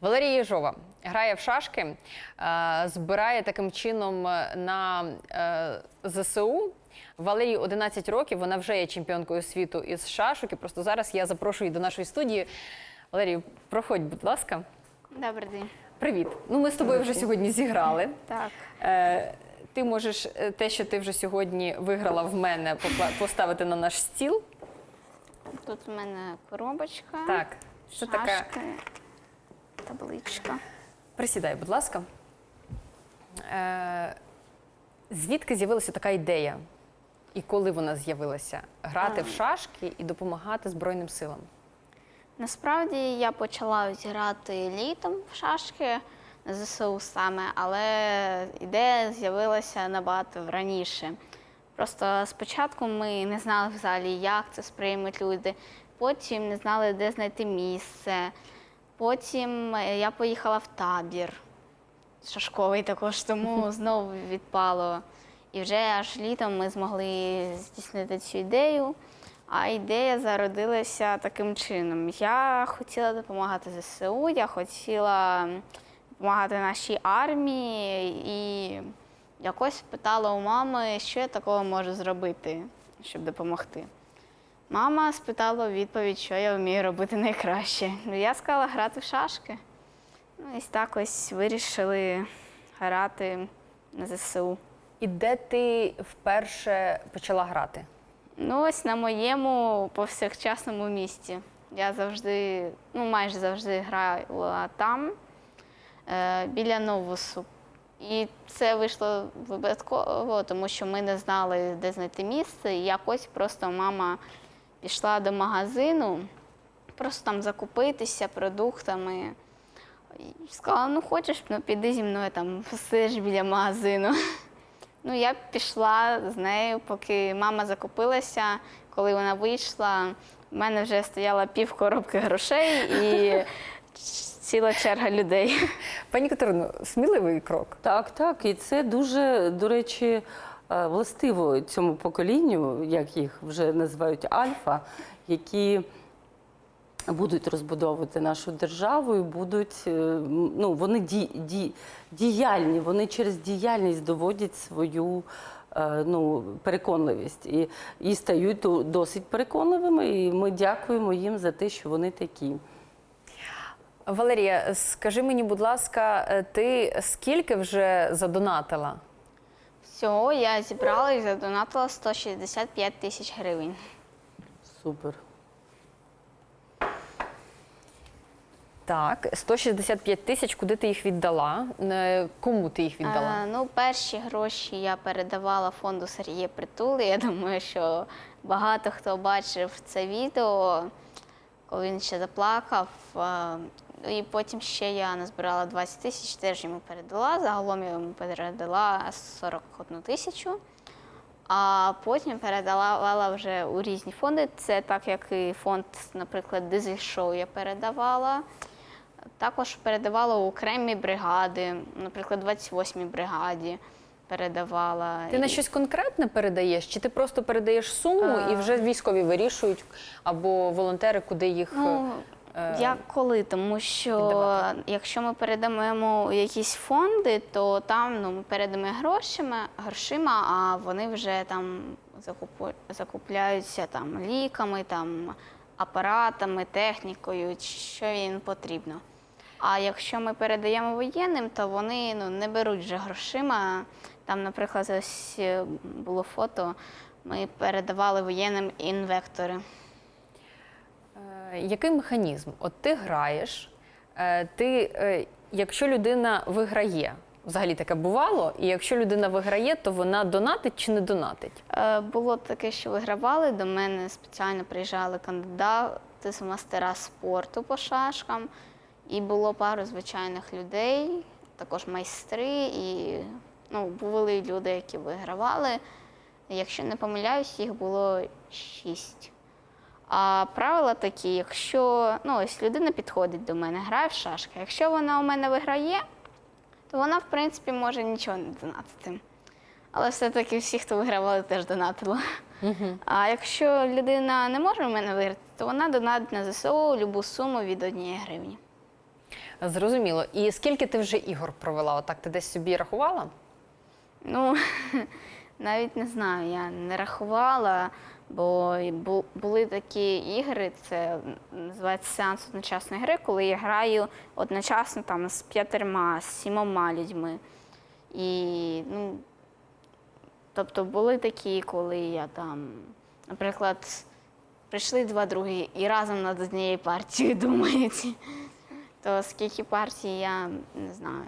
Валерій Єжова грає в шашки, е, збирає таким чином на е, ЗСУ. Валерії 11 років, вона вже є чемпіонкою світу із шашок. І просто зараз я запрошую її до нашої студії. Валерію, проходь, будь ласка. Добрий день. Привіт. Ну, ми з тобою вже сьогодні зіграли. Так. Е, ти можеш е, те, що ти вже сьогодні виграла в мене, поставити на наш стіл. Тут в мене коробочка. Так, це така. Табличка. Присідай, будь ласка. Е, звідки з'явилася така ідея? І коли вона з'явилася? Грати в шашки і допомагати Збройним силам? Насправді я почала грати літом в шашки на ЗСУ саме, але ідея з'явилася набагато раніше. Просто спочатку ми не знали взагалі, як це сприймуть люди. Потім не знали, де знайти місце. Потім е, я поїхала в табір шашковий також, тому знову відпало. І вже аж літом ми змогли здійснити цю ідею. А ідея зародилася таким чином. Я хотіла допомагати ЗСУ, я хотіла допомагати нашій армії і якось питала у мами, що я такого можу зробити, щоб допомогти. Мама спитала відповідь, що я вмію робити найкраще. Ну, Я сказала грати в шашки. Ну, і так ось вирішили грати на ЗСУ. І де ти вперше почала грати? Ну, ось на моєму повсякчасному місці. Я завжди, ну майже завжди грала там, е, біля Новусу. І це вийшло випадково, тому що ми не знали, де знайти місце. І якось просто мама пішла до магазину, просто там закупитися продуктами. І сказала, ну хочеш, ну піди зі мною там посидиш біля магазину. Ну, я пішла з нею, поки мама закупилася. Коли вона вийшла, в мене вже стояла пів коробки грошей і ціла черга людей. Пані Катерино, сміливий крок. Так, так. І це дуже, до речі, властиво цьому поколінню, як їх вже називають альфа, які будуть розбудовувати нашу державу і будуть, е, ну, вони ді, ді, діяльні, вони через діяльність доводять свою. е, Ну, переконливість і, і стають досить переконливими. І ми дякуємо їм за те, що вони такі. Валерія, скажи мені, будь ласка, е, ти скільки вже задонатила? Всього я зібрала і задонатила 165 тисяч гривень. Супер. Так, 165 тисяч, куди ти їх віддала? Е, Кому ти їх віддала? Е, ну, перші гроші я передавала фонду Сергія Притули. Я думаю, що багато хто бачив це відео, коли він ще заплакав. Е, і потім ще я назбирала 20 тисяч, теж йому передала. Загалом я йому передала 41 тисячу. А потім передавала вже у різні фонди. Це так, як і фонд, наприклад, Дизель Шоу я передавала. Також передавала у окремі бригади, наприклад, 28-й бригаді передавала. Ти на щось конкретне передаєш? Чи ти просто передаєш суму і вже військові вирішують або волонтери, куди їх Ну, як коли, тому що віддавати? якщо ми передаємо якісь фонди, то там ну, ми передаємо грошима, грошима, а вони вже там закупляються там ліками, там апаратами, технікою, що їм потрібно. А якщо ми передаємо воєнним, то вони ну, не беруть вже грошима. Там, наприклад, ось е, було фото, ми передавали воєнним інвектори. Який механізм? От ти граєш, е, ти, е, якщо людина виграє, взагалі таке бувало, і якщо людина виграє, то вона донатить чи не донатить? Е, Було таке, що вигравали. До мене спеціально приїжджали кандидати з мастера спорту по шашкам. І було пару звичайних людей, також майстри, і ну, були люди, які вигравали. Якщо не помиляюсь, їх було шість. А правила такі, якщо ну, ось людина підходить до мене, грає в шашки. Якщо вона у мене виграє, то вона, в принципі, може нічого не донатити. Але все-таки всі, хто вигравали, теж донатили. А якщо людина не може в мене виграти, то вона донатить на ЗСУ любу суму від однієї гривні. Зрозуміло. І скільки ти вже ігор провела? Отак ти десь собі рахувала? Ну, навіть не знаю, я не рахувала, бо були такі ігри, це називається сеанс одночасної гри, коли я граю одночасно там з п'ятьма, з сімома людьми. І, ну, тобто були такі, коли я там, наприклад, прийшли два другі і разом над однією партією думають. То скільки партій я не знаю,